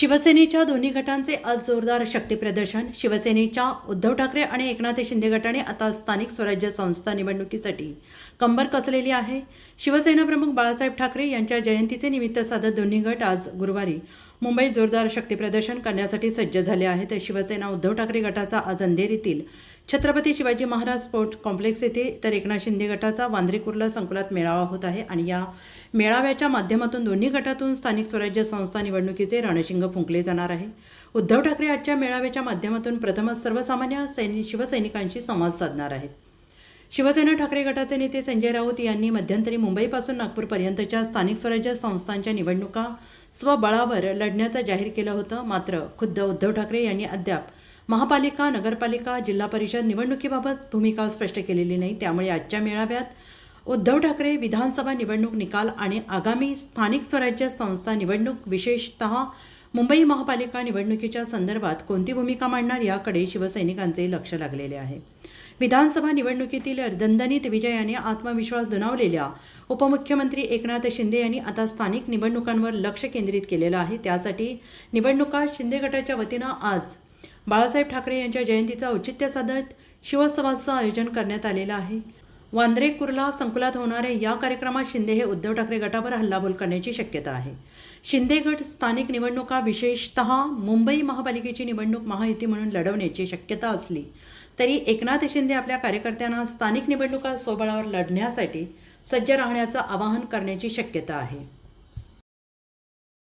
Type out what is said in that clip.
शिवसेनेच्या दोन्ही गटांचे आज जोरदार शक्तीप्रदर्शन शिवसेनेच्या उद्धव ठाकरे आणि एकनाथ शिंदे गटाने आता स्थानिक स्वराज्य संस्था निवडणुकीसाठी कंबर कसलेली आहे? शिवसेना प्रमुख बाळासाहेब ठाकरे यांच्या जयंतीचे निमित्त साधत दोन्ही गट आज गुरुवारी मुंबईत जोरदार शक्तीप्रदर्शन करण्यासाठी सज्ज झाले आहेत. शिवसेना उद्धव ठाकरे गटाचा आज अंधेरीतील छत्रपती शिवाजी महाराज स्पोर्ट कॉम्प्लेक्स येथे तर एकनाथ शिंदे गटाचा वांद्रे कुर्ला संकुलात मेळावा होत आहे आणि या मेळाव्याच्या माध्यमातून दोन्ही गटातून स्थानिक स्वराज्य संस्था निवडणुकीचे रणशिंग फुंकले जाणार आहे. उद्धव ठाकरे आजच्या मेळाव्याच्या माध्यमातून प्रथमच सर्वसामान्य सैनिक शिवसैनिकांशी संवाद साधणार आहेत. शिवसेना ठाकरे गटाचे नेते संजय राऊत यांनी मध्यंतरी मुंबईपासून नागपूरपर्यंतच्या स्थानिक स्वराज्य संस्थांच्या निवडणुका स्वबळावर लढण्याचं जाहीर केलं होतं. मात्र खुद्द उद्धव ठाकरे यांनी अद्याप महापालिका नगरपालिका जिल्हा परिषद निवडणुकीबाबत भूमिका स्पष्ट केलेली नाही. त्यामुळे आजच्या मेळाव्यात उद्धव ठाकरे विधानसभा निवडणूक निकाल आणि आगामी स्थानिक स्वराज्य संस्था निवडणूक विशेषतः मुंबई महापालिका निवडणुकीच्या संदर्भात कोणती भूमिका मांडणार याकडे शिवसैनिकांचे लक्ष लागलेले आहे. विधानसभा निवडणुकीतील दणदणीत विजयाने आत्मविश्वास दुणावलेल्या उपमुख्यमंत्री एकनाथ शिंदे यांनी आता स्थानिक निवडणुकांवर लक्ष केंद्रित केलेलं आहे. त्यासाठी निवडणुका शिंदे गटाच्या वतीनं आज बाळासाहेब ठाकरे यांच्या जयंतीचं औचित्य साधत शिवसंवादचं आयोजन करण्यात आलेलं आहे. वांद्रे कुर्ला संकुलात होणाऱ्या या कार्यक्रमात शिंदे हे उद्धव ठाकरे गटावर हल्लाबोल करण्याची शक्यता आहे. शिंदे गट स्थानिक निवडणुका विशेषतः मुंबई महापालिकेची निवडणूक महायुती म्हणून लढवण्याची शक्यता असली तरी एकनाथ शिंदे आपल्या कार्यकर्त्यांना स्थानिक निवडणुका स्वबळावर लढण्यासाठी सज्ज राहण्याचं आवाहन करण्याची शक्यता आहे.